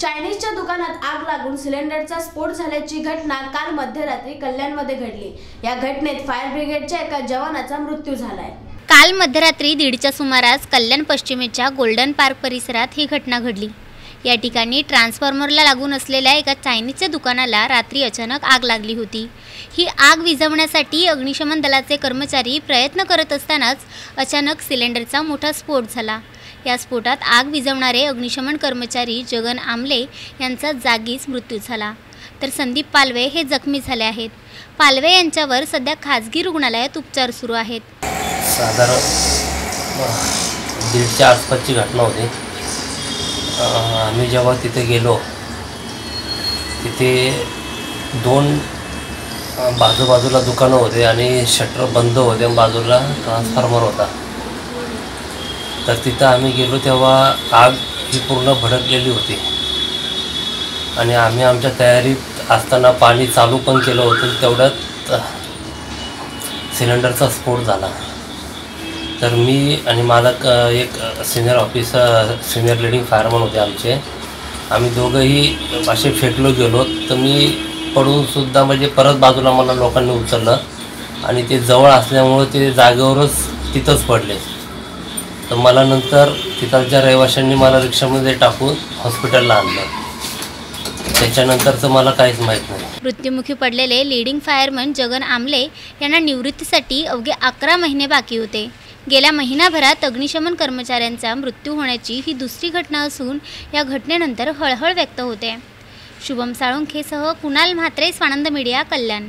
चायनीजच्या दुकानात आग लागून सिलेंडरचा स्फोट झाल्याची घटना काल मध्यरात्री कल्याणमध्ये घडली. या घटनेत फायर ब्रिगेडच्या एका जवानाचा मृत्यू झालाय. काल मध्यरात्री दीडच्या सुमारास कल्याण पश्चिमेच्या गोल्डन पार्क परिसरात ही घटना घडली. या ठिकाणी ट्रान्सफॉर्मरला लागून असलेल्या एका चायनीजच्या दुकानाला रात्री अचानक आग लागली होती. ही आग विझवण्यासाठी अग्निशमन दलाचे कर्मचारी प्रयत्न करत असतानाच अचानक सिलेंडरचा मोठा स्फोट झाला. या स्फोटात आग विझवणारे अग्निशमन कर्मचारी जगन आमले यांचा जागीच मृत्यू झाला. तर संदीप पालवे हे जखमी झाले आहेत. पालवे यांच्यावर सध्या खाजगी रुग्णालयात उपचार सुरू आहेत. साधारण दीडच्या आसपासची घटना होती. आम्ही जेव्हा तिथे गेलो तिथे दोन बाजूबाजूला दुकानं होते आणि शटर बंद होते बाजूला ट्रान्सफॉर्मर होता. तर तिथं आम्ही गेलो तेव्हा आग ही पूर्ण भडकलेली होती. आणि आम्ही आमच्या तयारीत असताना पाणी चालू पण केलं होतं तेवढ्यात सिलेंडरचा स्फोट झाला. तर मी आणि माझा क एक senior officer senior leading fireman होते आमचे. आम्ही दोघंही असे फेकलो गेलो तर मी पडूनसुद्धा म्हणजे परत बाजूला मला लोकांनी उचललं. आणि ते जवळ असल्यामुळं ते जागेवरच तिथंच पडले. तर मला नंतर तिथालच्या रहिवाशांनी मला रिक्षामध्ये टाकून हॉस्पिटलला आणलं. त्याच्यानंतरचं मला काहीच माहीत नाही. मृत्युमुखी पडलेले लीडिंग फायरमन जगन आमले यांना निवृत्तीसाठी अवघे अकरा महिने बाकी होते. गेल्या महिनाभरात अग्निशमन कर्मचाऱ्यांचा मृत्यू होण्याची ही दुसरी घटना असून या घटनेनंतर हळहळ व्यक्त होते. शुभम साळुंखेसह कुणाल म्हात्रे स्वानंद मीडिया कल्याण.